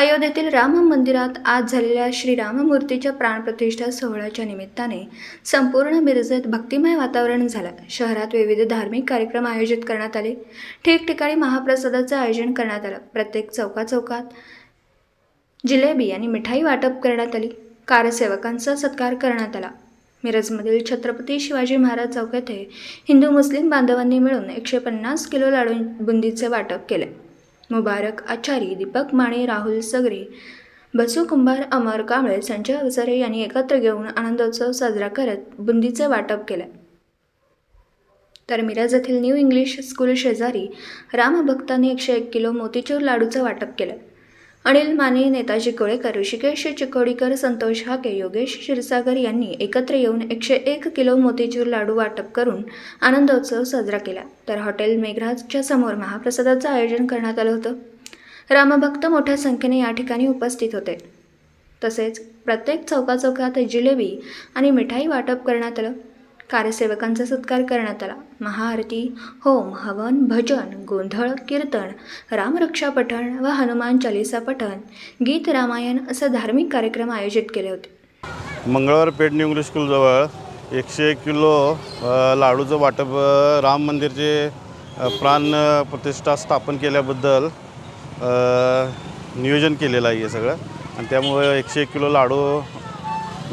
अयोध्येतील राम मंदिरात आज झालेल्या श्रीराममूर्तीच्या प्राणप्रतिष्ठा सोहळ्याच्या निमित्ताने संपूर्ण मिरजेत भक्तिमय वातावरण झालं. शहरात विविध धार्मिक कार्यक्रम आयोजित करण्यात आले. ठिकठिकाणी महाप्रसादाचं आयोजन करण्यात आलं. प्रत्येक चौकाचौकात जिलेबी आणि मिठाई वाटप करण्यात आली. कारसेवकांचा सत्कार करण्यात आला. मिरजमधील छत्रपती शिवाजी महाराज चौक येथे हिंदू मुस्लिम बांधवांनी मिळून एकशे पन्नास किलो लाडू बुंदीचे वाटप केले. मुबारक आचारी दीपक माने राहुल सगरे बसू कुंभार अमर कांबळे संजय अवसरे यांनी एकत्र घेऊन आनंदोत्सव साजरा करत बुंदीचे वाटप केले. तर मिरज येथील न्यू इंग्लिश स्कूल शेजारी रामभक्तांनी एकशे एक किलो मोतीचूर लाडूचं वाटप केलं. अनिल माने नेताजी कोळेकर ऋषिकेश चिकोडीकर संतोष हाके योगेश क्षीरसागर यांनी एकत्र येऊन एकशे एक किलो मोतीचूर लाडू वाटप करून आनंदोत्सव साजरा केला. तर हॉटेल मेघराजच्या समोर महाप्रसादाचं आयोजन करण्यात आलं होतं. रामभक्त मोठ्या संख्येने या ठिकाणी उपस्थित होते. तसेच प्रत्येक चौकाचौकात जिलेबी आणि मिठाई वाटप करण्यात आलं. कार्यसेवकांचा सत्कार करण्यात आला. महाआरती होम हवन भजन गोंधळ कीर्तन रामरक्षा पठण व हनुमान चालिसा पठण गीत रामायण असं धार्मिक कार्यक्रम आयोजित केले होते. मंगळवार पेठ न्यू इंग्लिश स्कूलजवळ एकशे एक किलो लाडूचं वाटप राम मंदिरचे प्राण प्रतिष्ठा स्थापन केल्याबद्दल नियोजन केलेलं आहे सगळं. आणि त्यामुळे एकशे एक किलो लाडू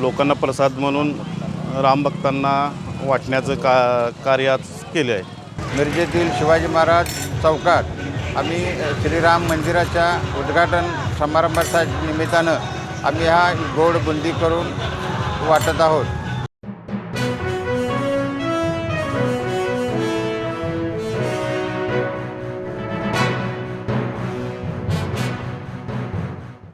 लोकांना प्रसाद म्हणून रामभक्तांना वाटण्याचं का कार्य आज केले आहे. मिरजेतील शिवाजी महाराज चौकात आम्ही श्रीराम मंदिराच्या उद्घाटन समारंभाच्या निमित्तानं आम्ही हा गोड बुंदी करून वाटत आहोत.